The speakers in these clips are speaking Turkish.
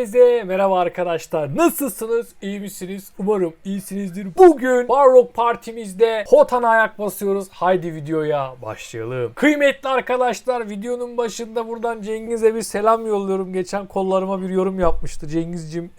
Herkese merhaba arkadaşlar. Nasılsınız? İyi misiniz? Umarım iyisinizdir. Bugün Barrock partimizde Hotan'a ayak basıyoruz. Haydi videoya başlayalım. Kıymetli arkadaşlar videonun başında buradan Cengiz'e bir selam yolluyorum. Geçen kollarıma bir yorum yapmıştı Cengiz'cim.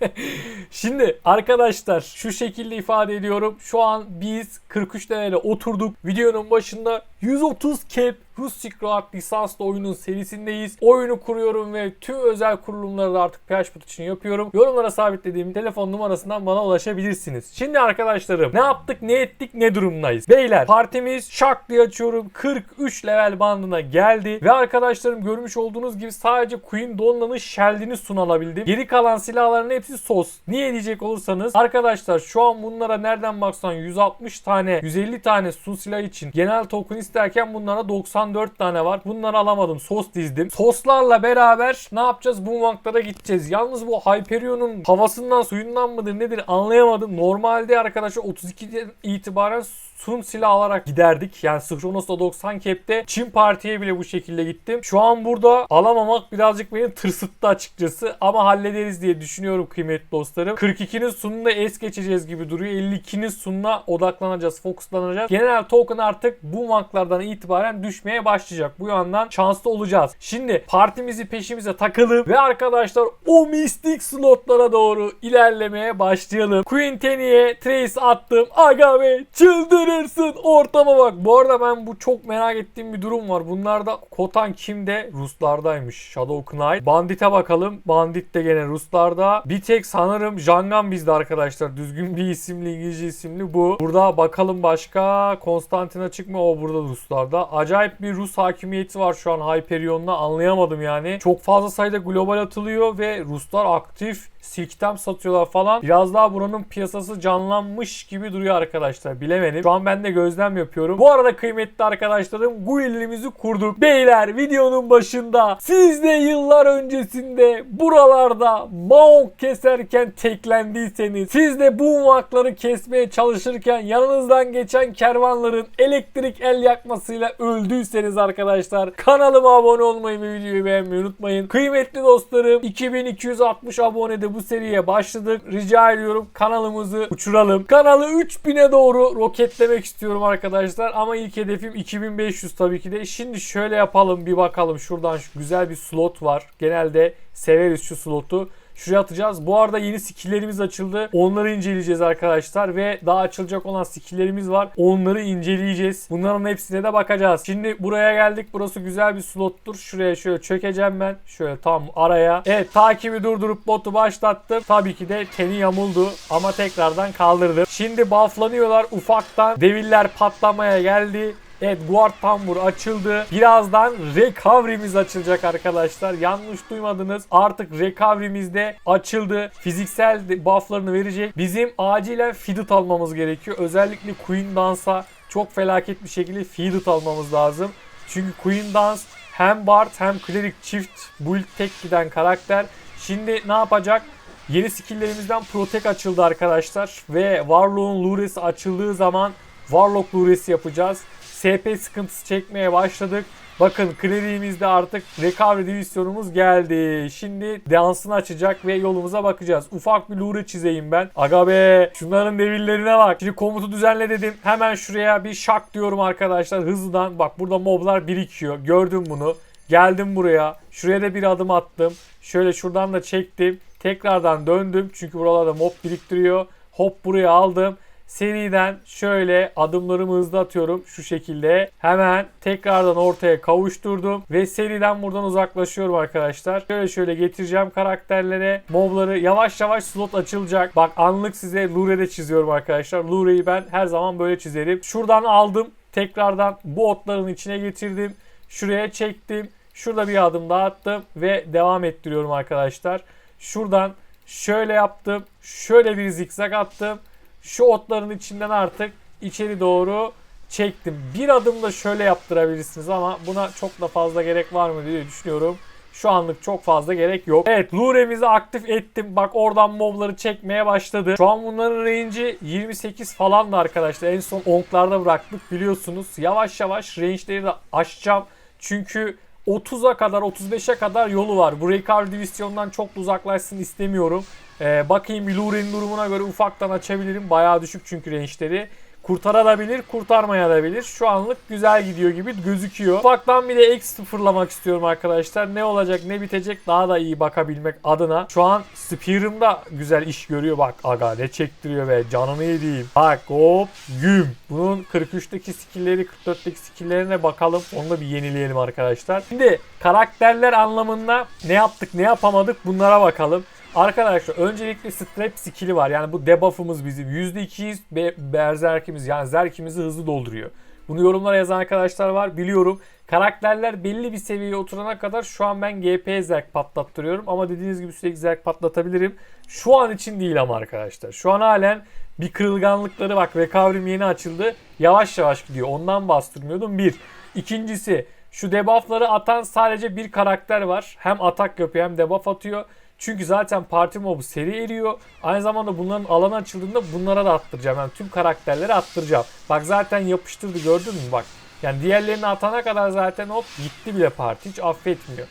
Şimdi arkadaşlar şu şekilde ifade ediyorum. Şu an biz 43 lirayla oturduk. Videonun başında 130 cap Rus Road lisanslı oyunun serisindeyiz. Oyunu kuruyorum ve tüm özel kurulumları da artık PHP için yapıyorum. Yorumlara sabitlediğim telefon numarasından bana ulaşabilirsiniz. Şimdi arkadaşlarım ne yaptık ne ettik ne durumdayız? Beyler partimiz şak diye açıyorum 43 level bandına geldi ve arkadaşlarım görmüş olduğunuz gibi sadece Queen Donna'nın Sheldon'i sunalabildim. Geri kalan silahların hepsi sos. Niye diyecek olursanız arkadaşlar şu an bunlara nereden baksan 160 tane 150 tane sun silah için genel token isterken bunlara 94 tane var. Bunları alamadım. Sos dizdim. Soslarla beraber ne yapacağız? Bu banklara gideceğiz. Yalnız bu Hyperion'un havasından suyundan mıdır nedir anlayamadım. Normalde arkadaşlar 32'den itibaren sun silah alarak giderdik. Yani Synchronos'ta 90 cap'te Çin partiye bile bu şekilde gittim. Şu an burada alamamak birazcık beni tırsıttı açıkçası. Ama hallederiz diye düşünüyorum kıymetli dostlarım. 42'nin sununda es geçeceğiz gibi duruyor. 52'nin sununa odaklanacağız, fokuslanacağız. Genel token artık bu banklardan itibaren düşmeye başlayacak. Bu yandan şanslı olacağız. Şimdi partimizi peşimize takalım ve arkadaşlar o mistik slotlara doğru ilerlemeye başlayalım. Queen Tenny'e trace attım. Aga be çıldırırsın ortama bak. Bu arada ben bu çok merak ettiğim bir durum var. Bunlarda Kotan kimde? Ruslardaymış. Shadow Knight. Bandit'e bakalım. Bandit de gene Ruslarda. Bir tek sanırım Jangan bizde arkadaşlar. Düzgün bir isimli İngilizce isimli bu. Burada bakalım başka. Konstantin açık? O burada Ruslarda. Acayip bir Rus hakimiyeti var şu an Hyperion'la. Anlayamadım yani. Çok fazla sayıda global atılıyor ve Ruslar aktif silktem satıyorlar falan. Biraz daha buranın piyasası canlanmış gibi duruyor arkadaşlar. Bilemedim. Şu an ben de gözlem yapıyorum. Bu arada kıymetli arkadaşlarım guildimizi kurduk. Beyler videonun başında siz de yıllar öncesinde buralarda maok keserken teklendiyseniz siz de bu makları kesmeye çalışırken yanınızdan geçen kervanların elektrik el yakmasıyla öldüyseniz arkadaşlar kanalıma abone olmayı ve videoyu beğenmeyi unutmayın. Kıymetli dostlarım 2260 abonede bu seriye başladık. Rica ediyorum kanalımızı uçuralım. Kanalı 3000'e doğru roketlemek istiyorum arkadaşlar. Ama ilk hedefim 2500 tabii ki de. Şimdi şöyle yapalım bir bakalım. Şuradan şu güzel bir slot var. Genelde severiz şu slotu. Şuraya atacağız. Bu arada yeni skilllerimiz açıldı. Onları inceleyeceğiz arkadaşlar. Ve daha açılacak olan skilllerimiz var. Onları inceleyeceğiz. Bunların hepsine de bakacağız. Şimdi buraya geldik. Burası güzel bir slottur. Şuraya şöyle çökeceğim ben. Şöyle tam araya. Evet takibi durdurup botu başlattım. Tabii ki de teni yamuldu. Ama tekrardan kaldırdım. Şimdi bufflanıyorlar ufaktan. Deviller patlamaya geldi. Evet guard tambur açıldı. Birazdan recovery'miz açılacak arkadaşlar. Yanlış duymadınız. Artık recovery'miz de açıldı. Fiziksel bufflarını verecek. Bizim acilen feedit almamız gerekiyor. Özellikle Queen Dance'a çok felaket bir şekilde feedit almamız lazım. Çünkü Queen Dance hem Bard hem Cleric çift build tek giden karakter. Şimdi ne yapacak? Yeni skilllerimizden Protect açıldı arkadaşlar. Ve Warlock'un Luresi açıldığı zaman Warlock Luresi yapacağız. SP sıkıntısı çekmeye başladık. Bakın kleriğimizde artık recovery divizyonumuz geldi. Şimdi dansını açacak ve yolumuza bakacağız. Ufak bir lure çizeyim ben. Aga be şunların devirlerine bak. Şimdi komutu düzenle dedim. Hemen şuraya bir şak diyorum arkadaşlar hızlıdan. Bak burada moblar birikiyor. Gördüm bunu. Geldim buraya. Şuraya da bir adım attım. Şöyle şuradan da çektim. Tekrardan döndüm. Çünkü buralarda mob biriktiriyor. Hop buraya aldım. Seriden şöyle adımlarımı hızlı atıyorum şu şekilde. Hemen tekrardan ortaya kavuşturdum ve seriden buradan uzaklaşıyorum arkadaşlar. Şöyle şöyle getireceğim karakterlere. Mobları yavaş yavaş slot açılacak. Bak anlık size Lure'de çiziyorum arkadaşlar. Lure'yi ben her zaman böyle çizerim. Şuradan aldım. Tekrardan bu otların içine getirdim. Şuraya çektim. Şurada bir adım daha attım ve devam ettiriyorum arkadaşlar. Şuradan şöyle yaptım. Şöyle bir zikzak attım şu otların içinden artık içeri doğru çektim. Bir adım da şöyle yaptırabilirsiniz ama buna çok da fazla gerek var mı diye düşünüyorum. Şu anlık çok fazla gerek yok. Evet Lure'mizi aktif ettim. Bak oradan mobları çekmeye başladı. Şu an bunların range'i 28 falan da arkadaşlar. En son onklarda bıraktık biliyorsunuz. Yavaş yavaş range'leri de aşacağım. Çünkü 30'a kadar 35'e kadar yolu var. Bu Recovery Division'dan çok uzaklaşsın istemiyorum. Ee, bakayım bir Luren'in durumuna göre ufaktan açabilirim. Bayağı düşük çünkü range'leri. Kurtarabilir, kurtarmayabilir. Şu anlık güzel gidiyor gibi gözüküyor. Ufaktan bir de X sıfırlamak istiyorum arkadaşlar. Ne olacak ne bitecek daha da iyi bakabilmek adına. Şu an Spear'ım güzel iş görüyor. Bak aga ne çektiriyor be canını yediğim. Bak hop güm. Bunun 43'teki skill'leri 44'teki skill'lerine bakalım. Onu da bir yenileyelim arkadaşlar. Şimdi karakterler anlamında ne yaptık ne yapamadık bunlara bakalım. Arkadaşlar öncelikle strap skill'i var. Yani bu debuff'ımız bizim. %200 be- berzerkimiz yani zerkimizi hızlı dolduruyor. Bunu yorumlara yazan arkadaşlar var biliyorum. Karakterler belli bir seviyeye oturana kadar şu an ben GP zerk patlattırıyorum. Ama dediğiniz gibi sürekli zerk patlatabilirim. Şu an için değil ama arkadaşlar. Şu an halen bir kırılganlıkları bak recovery'm yeni açıldı. Yavaş yavaş gidiyor. Ondan bastırmıyordum. Bir. İkincisi şu debuff'ları atan sadece bir karakter var. Hem atak yapıyor hem debuff atıyor. Çünkü zaten parti mobu seri eriyor. Aynı zamanda bunların alanı açıldığında bunlara da attıracağım. Yani tüm karakterleri attıracağım. Bak zaten yapıştırdı gördün mü bak. Yani diğerlerini atana kadar zaten hop gitti bile parti hiç affetmiyor.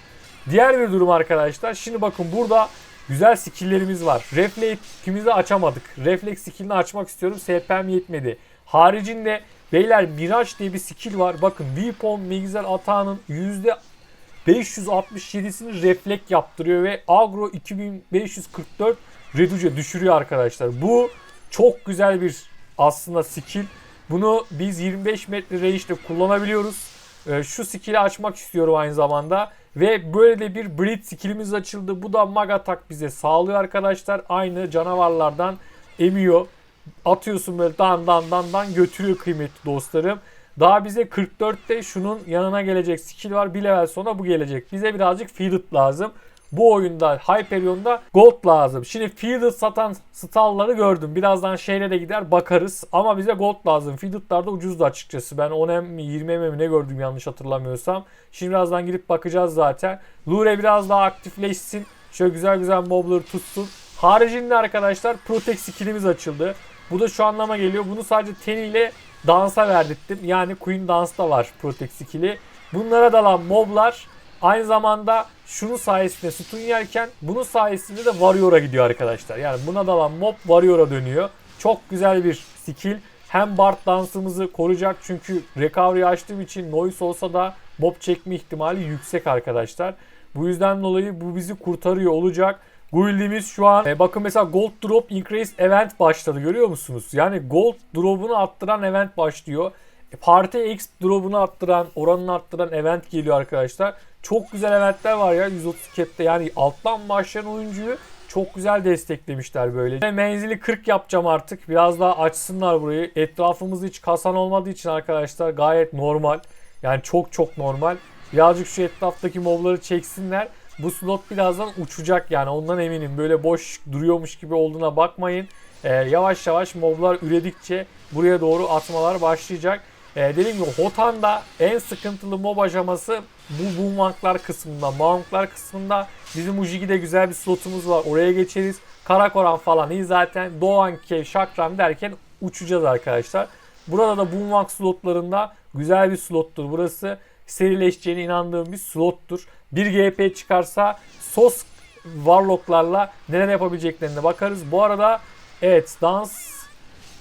Diğer bir durum arkadaşlar. Şimdi bakın burada güzel skill'lerimiz var. Reflex'imizi açamadık. Reflex skill'ini açmak istiyorum. SP'm yetmedi. Haricinde beyler Mirage diye bir skill var. Bakın Weapon Mixer atağının 567'sini reflek yaptırıyor ve agro 2544 reduce düşürüyor arkadaşlar. Bu çok güzel bir aslında skill. Bunu biz 25 metre range'de kullanabiliyoruz. Ee, şu skill'i açmak istiyorum aynı zamanda. Ve böyle de bir Bleed skillimiz açıldı. Bu da mag atak bize sağlıyor arkadaşlar. Aynı canavarlardan emiyor. Atıyorsun böyle dan dan dan dan götürüyor kıymetli dostlarım. Daha bize 44'te şunun yanına gelecek skill var. Bir level sonra bu gelecek. Bize birazcık fielded lazım. Bu oyunda Hyperion'da gold lazım. Şimdi fielded satan stallları gördüm. Birazdan şeyle de gider bakarız. Ama bize gold lazım. Fielded'lar da ucuzdu açıkçası. Ben 10 mi 20 mi ne gördüm yanlış hatırlamıyorsam. Şimdi birazdan gidip bakacağız zaten. Lure biraz daha aktifleşsin. Şöyle güzel güzel mobları tutsun. Haricinde arkadaşlar Protect skillimiz açıldı. Bu da şu anlama geliyor. Bunu sadece teniyle dansa verdirttim. Yani Queen Dance'da var Protect skill'i. Bunlara dalan moblar aynı zamanda şunun sayesinde sütun yerken bunun sayesinde de Warrior'a gidiyor arkadaşlar. Yani buna dalan mob Warrior'a dönüyor. Çok güzel bir skill. Hem Bard dansımızı koruyacak çünkü recovery açtığım için noise olsa da mob çekme ihtimali yüksek arkadaşlar. Bu yüzden dolayı bu bizi kurtarıyor olacak. Guild'imiz şu an e, bakın mesela Gold Drop Increase Event başladı görüyor musunuz? Yani Gold Drop'unu attıran event başlıyor. E, Parti X Drop'unu attıran, oranını arttıran event geliyor arkadaşlar. Çok güzel eventler var ya 130 cap'te yani alttan başlayan oyuncuyu çok güzel desteklemişler böyle. Ve menzili 40 yapacağım artık. Biraz daha açsınlar burayı. Etrafımızda hiç kasan olmadığı için arkadaşlar gayet normal. Yani çok çok normal. Birazcık şu etraftaki mobları çeksinler. Bu slot birazdan uçacak yani ondan eminim. Böyle boş duruyormuş gibi olduğuna bakmayın. Ee, yavaş yavaş moblar üredikçe buraya doğru atmalar başlayacak. Ee, dediğim gibi Hotan'da en sıkıntılı mob aşaması bu Boomwank'lar kısmında. Mount'lar kısmında bizim Ujigi'de güzel bir slotumuz var. Oraya geçeriz. Karakoran falan iyi zaten. Doğan Cave, Şakram derken uçacağız arkadaşlar. Burada da Boomwank slotlarında güzel bir slottur burası serileşeceğine inandığım bir slottur. Bir GP çıkarsa sos warlocklarla neler yapabileceklerine bakarız. Bu arada evet dans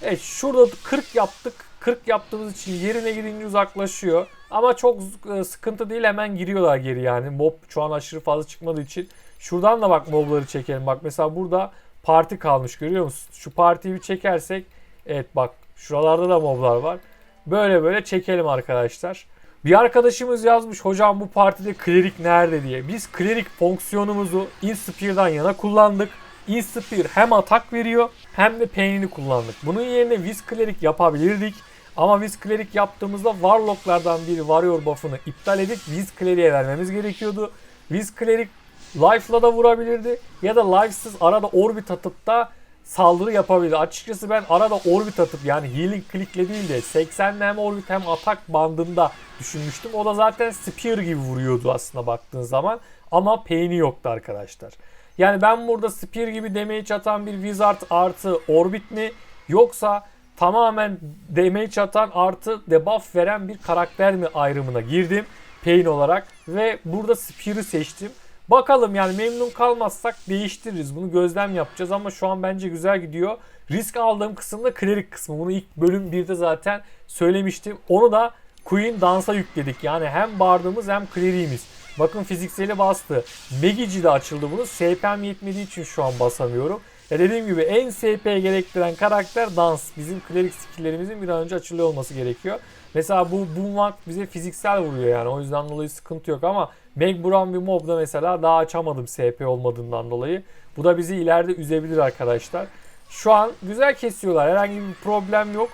evet şurada 40 yaptık. 40 yaptığımız için yerine gidince uzaklaşıyor. Ama çok e, sıkıntı değil hemen giriyorlar geri yani. Mob şu an aşırı fazla çıkmadığı için. Şuradan da bak mobları çekelim. Bak mesela burada parti kalmış görüyor musun? Şu partiyi bir çekersek evet bak şuralarda da moblar var. Böyle böyle çekelim arkadaşlar. Bir arkadaşımız yazmış hocam bu partide klerik nerede diye. Biz klerik fonksiyonumuzu Inspear'dan yana kullandık. Inspear hem atak veriyor hem de pain'ini kullandık. Bunun yerine Wiz Cleric yapabilirdik. Ama Wiz Cleric yaptığımızda Warlock'lardan biri Warrior buff'ını iptal edip Wiz Cleric'e vermemiz gerekiyordu. Wiz Cleric Life'la da vurabilirdi ya da Life'sız arada orbit atıp da saldırı yapabilir. Açıkçası ben arada orbit atıp yani healing click'le değil de 80 hem orbit hem atak bandında düşünmüştüm. O da zaten spear gibi vuruyordu aslında baktığın zaman. Ama pain'i yoktu arkadaşlar. Yani ben burada spear gibi damage atan bir wizard artı orbit mi yoksa tamamen damage atan artı debuff veren bir karakter mi ayrımına girdim. Pain olarak. Ve burada Spear'ı seçtim. Bakalım yani memnun kalmazsak değiştiririz. Bunu gözlem yapacağız ama şu an bence güzel gidiyor. Risk aldığım kısım da klerik kısmı. Bunu ilk bölüm 1'de zaten söylemiştim. Onu da Queen Dance'a yükledik. Yani hem bardımız hem kleriğimiz. Bakın fizikseli bastı. Megici de açıldı bunu. SP'm yetmediği için şu an basamıyorum. Ya dediğim gibi en SP gerektiren karakter dans. Bizim klerik skill'lerimizin bir an önce açılıyor olması gerekiyor. Mesela bu Boomwalk bize fiziksel vuruyor yani. O yüzden dolayı sıkıntı yok ama Meg Brown bir mobda mesela daha açamadım SP olmadığından dolayı. Bu da bizi ileride üzebilir arkadaşlar. Şu an güzel kesiyorlar. Herhangi bir problem yok.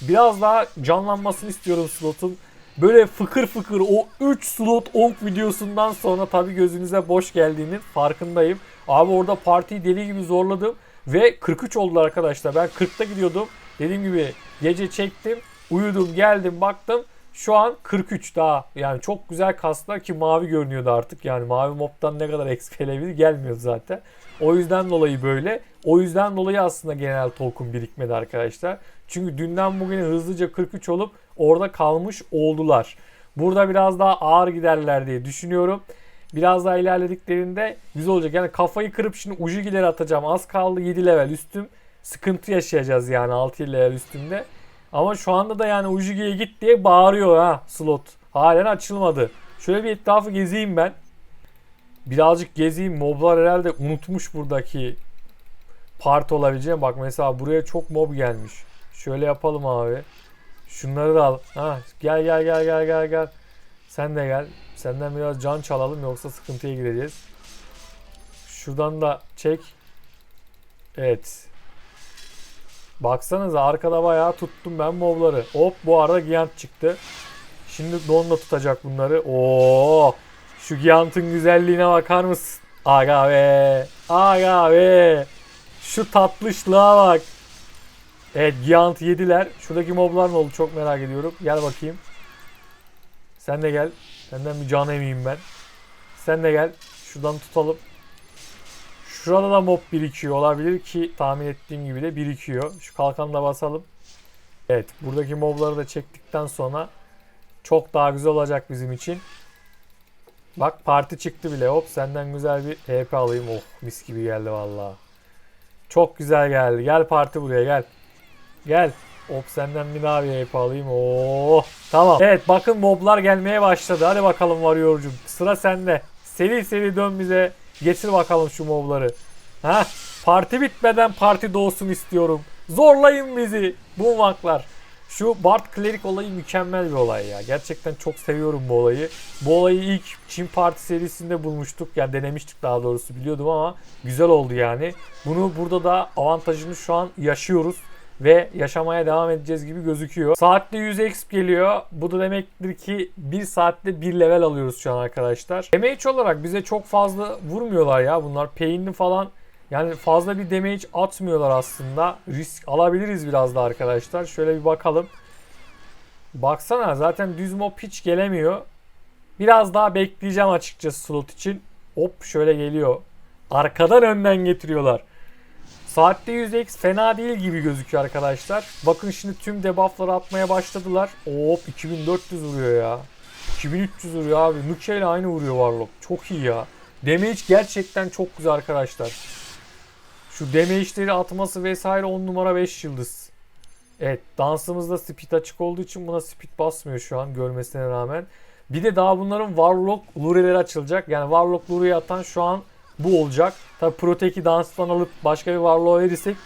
Biraz daha canlanmasını istiyorum slotun. Böyle fıkır fıkır o 3 slot onk videosundan sonra tabi gözünüze boş geldiğinin farkındayım. Abi orada partiyi deli gibi zorladım ve 43 oldular arkadaşlar. Ben 40'ta gidiyordum. Dediğim gibi gece çektim, uyudum, geldim, baktım. Şu an 43 daha. Yani çok güzel kaslar ki mavi görünüyordu artık. Yani mavi mobtan ne kadar XP level gelmiyor zaten. O yüzden dolayı böyle. O yüzden dolayı aslında genel token birikmedi arkadaşlar. Çünkü dünden bugüne hızlıca 43 olup orada kalmış oldular. Burada biraz daha ağır giderler diye düşünüyorum. Biraz daha ilerlediklerinde güzel olacak. Yani kafayı kırıp şimdi Ujigileri atacağım. Az kaldı 7 level üstüm. Sıkıntı yaşayacağız yani 6 level üstümde. Ama şu anda da yani Ujigi'ye git diye bağırıyor ha slot. Halen açılmadı. Şöyle bir etrafı gezeyim ben. Birazcık gezeyim. Moblar herhalde unutmuş buradaki part olabileceğini. Bak mesela buraya çok mob gelmiş. Şöyle yapalım abi. Şunları da al. Ha, gel gel gel gel gel gel. Sen de gel. Senden biraz can çalalım yoksa sıkıntıya gireceğiz. Şuradan da çek. Evet. Baksanıza arkada bayağı tuttum ben mobları. Hop bu arada Giant çıktı. Şimdi Don'la tutacak bunları. Oo! Şu Giant'ın güzelliğine bakar mısın? Aga be. Aga be. Şu tatlışlığa bak. Evet Giant yediler. Şuradaki moblar ne oldu çok merak ediyorum. Gel bakayım. Sen de gel. Senden bir can emeyim ben. Sen de gel. Şuradan tutalım. Şurada da mob birikiyor olabilir ki tahmin ettiğim gibi de birikiyor. Şu kalkanla basalım. Evet buradaki mobları da çektikten sonra çok daha güzel olacak bizim için. Bak parti çıktı bile. Hop senden güzel bir HP alayım. Oh mis gibi geldi valla. Çok güzel geldi. Gel parti buraya gel. Gel. Hop senden bir daha bir HP alayım. Oh tamam. Evet bakın moblar gelmeye başladı. Hadi bakalım varıyorcum. Sıra sende. Seri seri dön bize. Getir bakalım şu mobları. Ha? Parti bitmeden parti doğsun istiyorum. Zorlayın bizi. Bu vaklar. Şu Bart Cleric olayı mükemmel bir olay ya. Gerçekten çok seviyorum bu olayı. Bu olayı ilk Çin Parti serisinde bulmuştuk. Yani denemiştik daha doğrusu biliyordum ama güzel oldu yani. Bunu burada da avantajını şu an yaşıyoruz ve yaşamaya devam edeceğiz gibi gözüküyor. Saatte 100 exp geliyor. Bu da demektir ki 1 saatte 1 level alıyoruz şu an arkadaşlar. Damage olarak bize çok fazla vurmuyorlar ya bunlar. Pain'li falan yani fazla bir damage atmıyorlar aslında. Risk alabiliriz biraz da arkadaşlar. Şöyle bir bakalım. Baksana zaten düz mob hiç gelemiyor. Biraz daha bekleyeceğim açıkçası slot için. Hop şöyle geliyor. Arkadan önden getiriyorlar. Saatte 100x fena değil gibi gözüküyor arkadaşlar. Bakın şimdi tüm debuffları atmaya başladılar. Hop 2400 vuruyor ya. 2300 vuruyor abi. Nuke ile aynı vuruyor Warlock. Çok iyi ya. Damage gerçekten çok güzel arkadaşlar. Şu damage'leri atması vesaire 10 numara 5 yıldız. Evet dansımızda speed açık olduğu için buna speed basmıyor şu an görmesine rağmen. Bir de daha bunların Warlock lureleri açılacak. Yani Warlock lureyi atan şu an bu olacak. Tabi Protek'i danstan alıp başka bir Warlock'a verirsek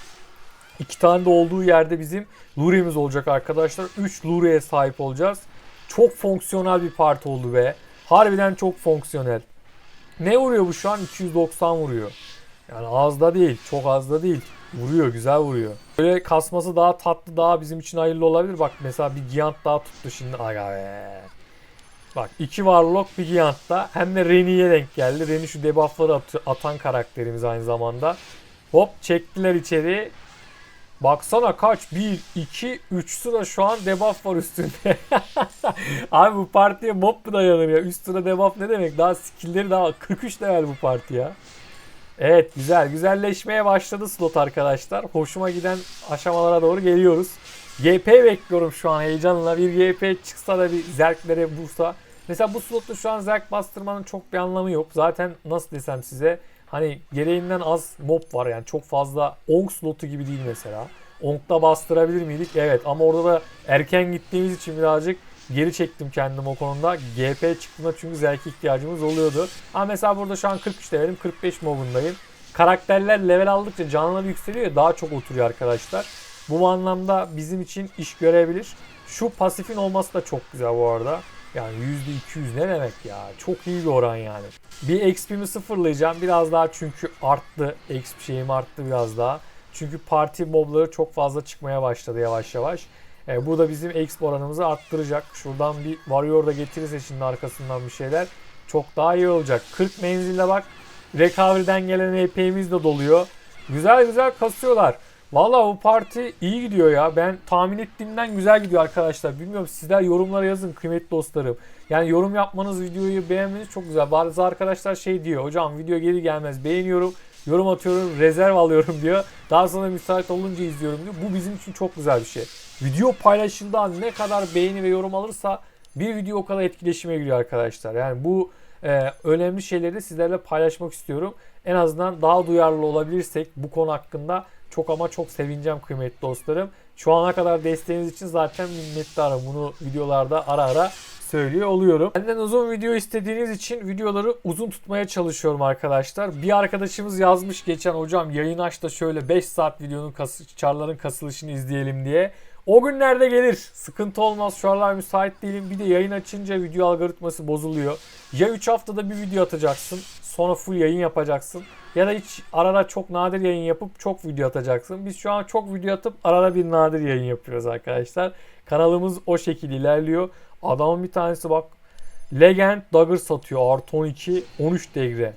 iki tane de olduğu yerde bizim Lure'miz olacak arkadaşlar. 3 Lure'ye sahip olacağız. Çok fonksiyonel bir parti oldu be. Harbiden çok fonksiyonel. Ne vuruyor bu şu an? 290 vuruyor. Yani az da değil. Çok az da değil. Vuruyor. Güzel vuruyor. Böyle kasması daha tatlı daha bizim için hayırlı olabilir. Bak mesela bir Giant daha tuttu şimdi. Aga be. Bak iki Warlock bir Giant'ta. Hem de Reni'ye denk geldi. Reni şu debuffları at- atan karakterimiz aynı zamanda. Hop çektiler içeri. Baksana kaç? 1, 2, 3 sıra şu an debuff var üstünde. Abi bu partiye mob mu dayanır ya? Üst sıra debuff ne demek? Daha skillleri daha 43 level bu parti ya. Evet güzel. Güzelleşmeye başladı slot arkadaşlar. Hoşuma giden aşamalara doğru geliyoruz. GP bekliyorum şu an heyecanla. Bir GP çıksa da bir zerklere bulsa Mesela bu slotta şu an zerk bastırmanın çok bir anlamı yok. Zaten nasıl desem size hani gereğinden az mob var yani çok fazla onk slotu gibi değil mesela. Onk'ta bastırabilir miydik? Evet ama orada da erken gittiğimiz için birazcık geri çektim kendim o konuda. GP çıktığında çünkü zerk ihtiyacımız oluyordu. Ama mesela burada şu an 43 levelim 45 mobundayım. Karakterler level aldıkça canları yükseliyor ya daha çok oturuyor arkadaşlar. Bu anlamda bizim için iş görebilir. Şu pasifin olması da çok güzel bu arada. Yani %200 ne demek ya? Çok iyi bir oran yani. Bir XP'mi sıfırlayacağım. Biraz daha çünkü arttı. XP şeyim arttı biraz daha. Çünkü parti mobları çok fazla çıkmaya başladı yavaş yavaş. E, bu da bizim exp oranımızı arttıracak. Şuradan bir Warrior da getirirse şimdi arkasından bir şeyler çok daha iyi olacak. 40 menzille bak recovery'den gelen EP'miz de doluyor. Güzel güzel kasıyorlar. Valla bu parti iyi gidiyor ya. Ben tahmin ettiğimden güzel gidiyor arkadaşlar. Bilmiyorum sizler yorumlara yazın kıymetli dostlarım. Yani yorum yapmanız, videoyu beğenmeniz çok güzel. Bazı arkadaşlar şey diyor. Hocam video geri gelmez beğeniyorum. Yorum atıyorum, rezerv alıyorum diyor. Daha sonra müsait olunca izliyorum diyor. Bu bizim için çok güzel bir şey. Video paylaşıldığı ne kadar beğeni ve yorum alırsa bir video o kadar etkileşime giriyor arkadaşlar. Yani bu e, önemli şeyleri sizlerle paylaşmak istiyorum. En azından daha duyarlı olabilirsek bu konu hakkında çok ama çok sevineceğim kıymetli dostlarım. Şu ana kadar desteğiniz için zaten minnettarım. Bunu videolarda ara ara söylüyor oluyorum. Benden uzun video istediğiniz için videoları uzun tutmaya çalışıyorum arkadaşlar. Bir arkadaşımız yazmış geçen hocam yayın aç da şöyle 5 saat videonun kas çarların kasılışını izleyelim diye. O günlerde gelir. Sıkıntı olmaz. Şu aralar müsait değilim. Bir de yayın açınca video algoritması bozuluyor. Ya 3 haftada bir video atacaksın. Sonra full yayın yapacaksın. Ya da hiç arada çok nadir yayın yapıp çok video atacaksın. Biz şu an çok video atıp arada bir nadir yayın yapıyoruz arkadaşlar. Kanalımız o şekilde ilerliyor. Adamın bir tanesi bak Legend Dagger satıyor. Artı 12 13 degre.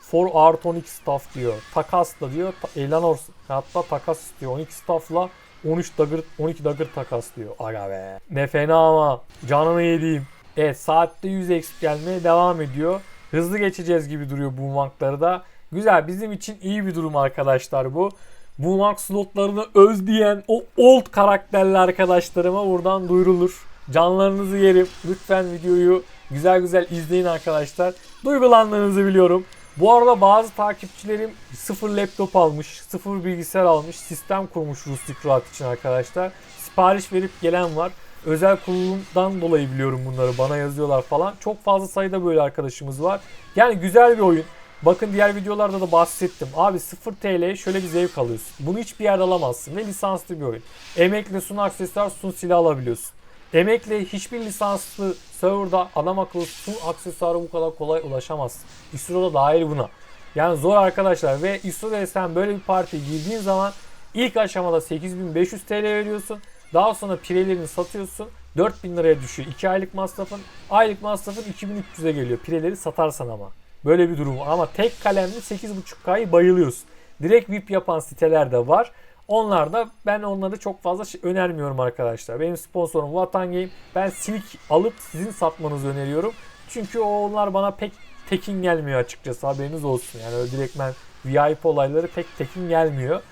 For artı 12 staff diyor. Takasla diyor. Elanor hatta takas istiyor. 12 staffla 13 dagger 12 dagger takas diyor. Aga be. Ne fena ama. Canını yediğim. Evet saatte 100 exp gelmeye devam ediyor. Hızlı geçeceğiz gibi duruyor bu mankları da. Güzel bizim için iyi bir durum arkadaşlar bu. Mank slotlarını özleyen o old karakterli arkadaşlarıma buradan duyurulur. Canlarınızı yerim. Lütfen videoyu güzel güzel izleyin arkadaşlar. Duygulandığınızı biliyorum. Bu arada bazı takipçilerim sıfır laptop almış, sıfır bilgisayar almış, sistem kurmuş Rustic Rahat için arkadaşlar. Sipariş verip gelen var. Özel kurulumdan dolayı biliyorum bunları. Bana yazıyorlar falan. Çok fazla sayıda böyle arkadaşımız var. Yani güzel bir oyun. Bakın diğer videolarda da bahsettim. Abi 0 TL'ye şöyle bir zevk alıyorsun. Bunu hiçbir yerde alamazsın. Ve lisanslı bir oyun. Emekle sun aksesuar sun silah alabiliyorsun. Emekle hiçbir lisanslı serverda adam akıllı sun aksesuarı bu kadar kolay ulaşamazsın. ISRO da dahil buna. Yani zor arkadaşlar ve ISRO'da sen böyle bir partiye girdiğin zaman ilk aşamada 8500 TL veriyorsun. Daha sonra pirelerini satıyorsun. 4000 liraya düşüyor. 2 aylık masrafın. Aylık masrafın 2300'e geliyor. Pireleri satarsan ama. Böyle bir durum. Ama tek kalemli 8.5K'yı bayılıyorsun. Direkt VIP yapan siteler de var. Onlar da ben onları çok fazla şey önermiyorum arkadaşlar. Benim sponsorum Vatan Game. Ben Silk alıp sizin satmanızı öneriyorum. Çünkü onlar bana pek tekin gelmiyor açıkçası haberiniz olsun. Yani öyle direktmen VIP olayları pek tekin gelmiyor.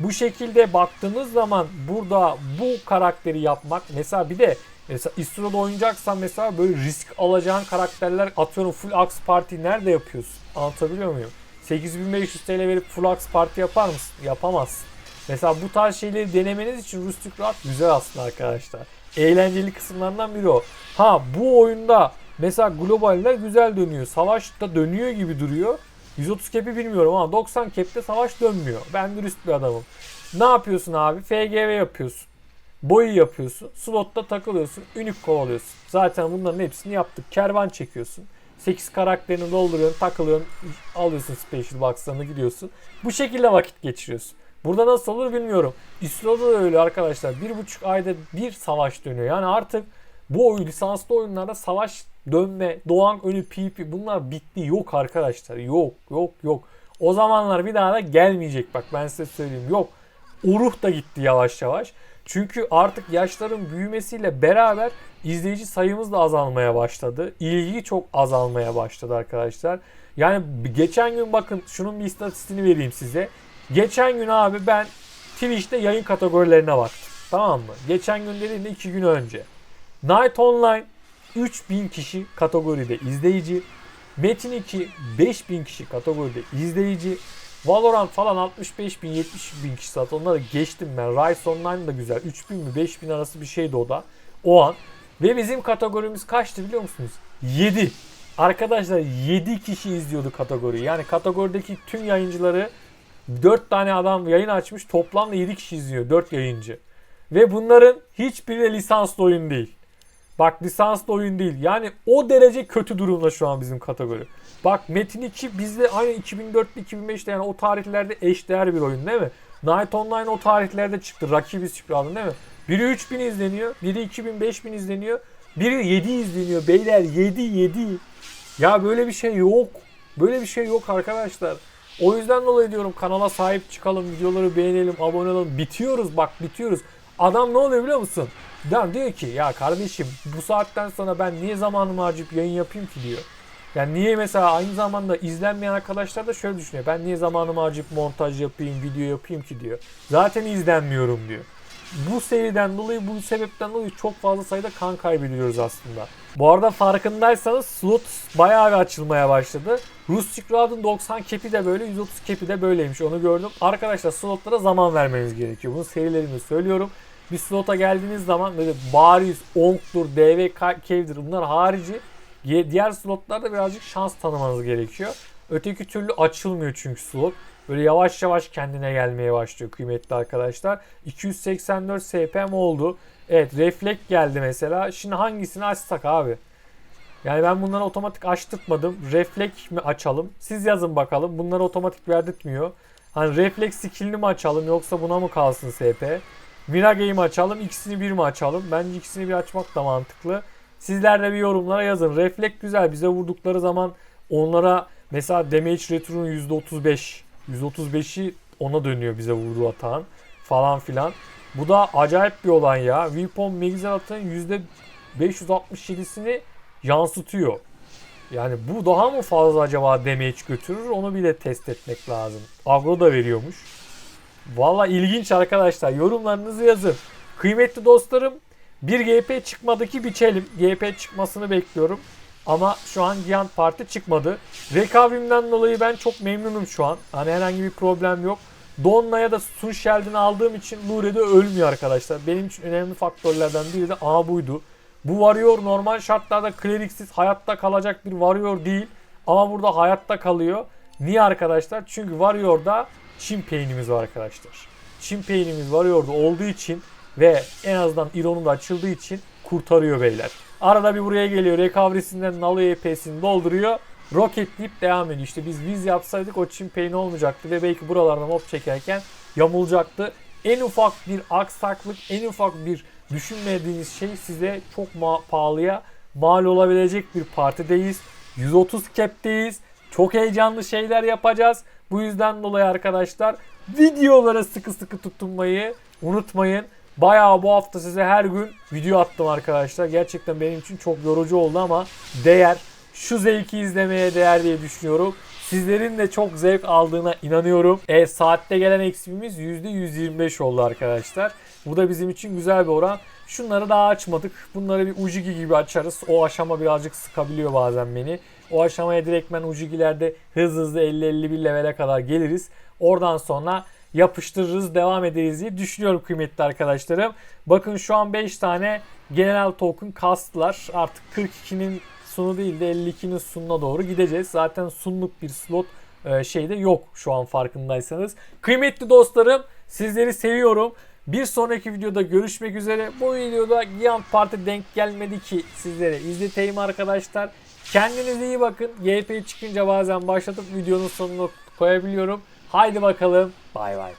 Bu şekilde baktığınız zaman burada bu karakteri yapmak mesela bir de mesela İstro'da oynayacaksan mesela böyle risk alacağın karakterler atıyorum full axe party nerede yapıyorsun? Anlatabiliyor muyum? 8500 TL verip full axe party yapar mısın? Yapamazsın. Mesela bu tarz şeyleri denemeniz için Rustic Rahat güzel aslında arkadaşlar. Eğlenceli kısımlarından biri o. Ha bu oyunda mesela globaller güzel dönüyor. Savaşta dönüyor gibi duruyor. 130 cap'i bilmiyorum ama 90 cap'te savaş dönmüyor. Ben dürüst bir adamım. Ne yapıyorsun abi? FGV yapıyorsun. Boyu yapıyorsun. Slotta takılıyorsun. Ünük kovalıyorsun. Zaten bunların hepsini yaptık. Kervan çekiyorsun. 8 karakterini dolduruyorsun, takılıyorsun, alıyorsun special box'larını gidiyorsun. Bu şekilde vakit geçiriyorsun. Burada nasıl olur bilmiyorum. İsro'da da öyle arkadaşlar. Bir buçuk ayda bir savaş dönüyor. Yani artık bu oyun lisanslı oyunlarda savaş dönme, doğan önü PvP bunlar bitti. Yok arkadaşlar. Yok, yok, yok. O zamanlar bir daha da gelmeyecek bak ben size söyleyeyim. Yok. O ruh da gitti yavaş yavaş. Çünkü artık yaşların büyümesiyle beraber izleyici sayımız da azalmaya başladı. İlgi çok azalmaya başladı arkadaşlar. Yani geçen gün bakın şunun bir istatistiğini vereyim size. Geçen gün abi ben Twitch'te yayın kategorilerine baktım. Tamam mı? Geçen gün dediğimde 2 gün önce. Night Online 3000 kişi kategoride izleyici. Metin 2 5000 kişi kategoride izleyici. Valorant falan 65 bin 70 bin kişi zaten onları geçtim ben. Rise Online da güzel. 3000 mi 5000 arası bir şeydi o da. O an. Ve bizim kategorimiz kaçtı biliyor musunuz? 7. Arkadaşlar 7 kişi izliyordu kategoriyi. Yani kategorideki tüm yayıncıları 4 tane adam yayın açmış. Toplamda 7 kişi izliyor. 4 yayıncı. Ve bunların hiçbiri lisanslı oyun değil. Bak lisanslı oyun değil. Yani o derece kötü durumda şu an bizim kategori. Bak Metin 2 bizde aynı 2004'te 2005'te yani o tarihlerde eşdeğer bir oyun değil mi? Night Online o tarihlerde çıktı. Rakibi çıktı değil mi? Biri 3000 izleniyor. Biri 2000 5000 izleniyor. Biri 7 izleniyor. Beyler 7 7. Ya böyle bir şey yok. Böyle bir şey yok arkadaşlar. O yüzden dolayı diyorum kanala sahip çıkalım, videoları beğenelim, abone olalım. Bitiyoruz bak bitiyoruz. Adam ne oluyor biliyor musun? Dan diyor ki ya kardeşim bu saatten sonra ben niye zamanımı harcayıp yayın yapayım ki diyor. Yani niye mesela aynı zamanda izlenmeyen arkadaşlar da şöyle düşünüyor. Ben niye zamanımı harcayıp montaj yapayım, video yapayım ki diyor. Zaten izlenmiyorum diyor. Bu seriden dolayı, bu sebepten dolayı çok fazla sayıda kan kaybediyoruz aslında. Bu arada farkındaysanız slot bayağı bir açılmaya başladı. Rusçik Raud'un 90 kepi de böyle, 130 kepi de böyleymiş onu gördüm. Arkadaşlar slotlara zaman vermeniz gerekiyor. Bunu serilerimde söylüyorum. Bir slota geldiğiniz zaman böyle Barius, Onk'tur, DV Cave'dir bunlar harici diğer slotlarda birazcık şans tanımanız gerekiyor. Öteki türlü açılmıyor çünkü slot. Böyle yavaş yavaş kendine gelmeye başlıyor kıymetli arkadaşlar. 284 SPM oldu. Evet reflek geldi mesela. Şimdi hangisini açsak abi? Yani ben bunları otomatik açtırtmadım. Reflek mi açalım? Siz yazın bakalım. Bunları otomatik verdirtmiyor. Hani refleks skillini mi açalım yoksa buna mı kalsın SP? Mirage'yi mi açalım? İkisini bir mi açalım? Bence ikisini bir açmak da mantıklı. Sizler de bir yorumlara yazın. Reflek güzel. Bize vurdukları zaman onlara mesela damage return %35. %35'i ona dönüyor bize vurduğu atağın falan filan. Bu da acayip bir olan ya. Weapon Megizan atağın %567'sini yansıtıyor. Yani bu daha mı fazla acaba damage götürür onu bile test etmek lazım. Agro da veriyormuş. Valla ilginç arkadaşlar. Yorumlarınızı yazın. Kıymetli dostlarım bir GP çıkmadı ki biçelim. GP çıkmasını bekliyorum. Ama şu an Giant Parti çıkmadı. Rekabimden dolayı ben çok memnunum şu an. Hani herhangi bir problem yok. Donna'ya da Sun Sheldon'ı aldığım için Lure'de ölmüyor arkadaşlar. Benim için önemli faktörlerden biri de A buydu. Bu Warrior normal şartlarda kleriksiz hayatta kalacak bir Warrior değil. Ama burada hayatta kalıyor. Niye arkadaşlar? Çünkü Warrior'da Çin peynimiz var arkadaşlar. Çin peynimiz Warrior'da olduğu için ve en azından İron'un da açıldığı için kurtarıyor beyler. Arada bir buraya geliyor. Recovery'sinden Nalo EP'sini dolduruyor. Roketleyip devam ediyor. İşte biz viz yapsaydık o Çin peyni olmayacaktı ve belki buralarda mob çekerken yamulacaktı. En ufak bir aksaklık, en ufak bir düşünmediğiniz şey size çok ma- pahalıya mal olabilecek bir partideyiz. 130 cap'teyiz. Çok heyecanlı şeyler yapacağız. Bu yüzden dolayı arkadaşlar videolara sıkı sıkı tutunmayı unutmayın. Bayağı bu hafta size her gün video attım arkadaşlar. Gerçekten benim için çok yorucu oldu ama değer. Şu zevki izlemeye değer diye düşünüyorum. Sizlerin de çok zevk aldığına inanıyorum. E saatte gelen eksimimiz %125 oldu arkadaşlar. Bu da bizim için güzel bir oran. Şunları daha açmadık. Bunları bir Ujigi gibi açarız. O aşama birazcık sıkabiliyor bazen beni. O aşamaya direktmen Ujigi'lerde hızlı hızlı 50-51 levele kadar geliriz. Oradan sonra yapıştırırız devam ederiz diye düşünüyorum kıymetli arkadaşlarım. Bakın şu an 5 tane genel token kastılar. Artık 42'nin sunu değil de 52'nin sununa doğru gideceğiz. Zaten sunluk bir slot e, şeyde yok şu an farkındaysanız. Kıymetli dostlarım sizleri seviyorum. Bir sonraki videoda görüşmek üzere. Bu videoda Giant Parti denk gelmedi ki sizlere izleteyim arkadaşlar. Kendinize iyi bakın. GP çıkınca bazen başlatıp videonun sonunu koyabiliyorum. Haydi bakalım. Bay bay.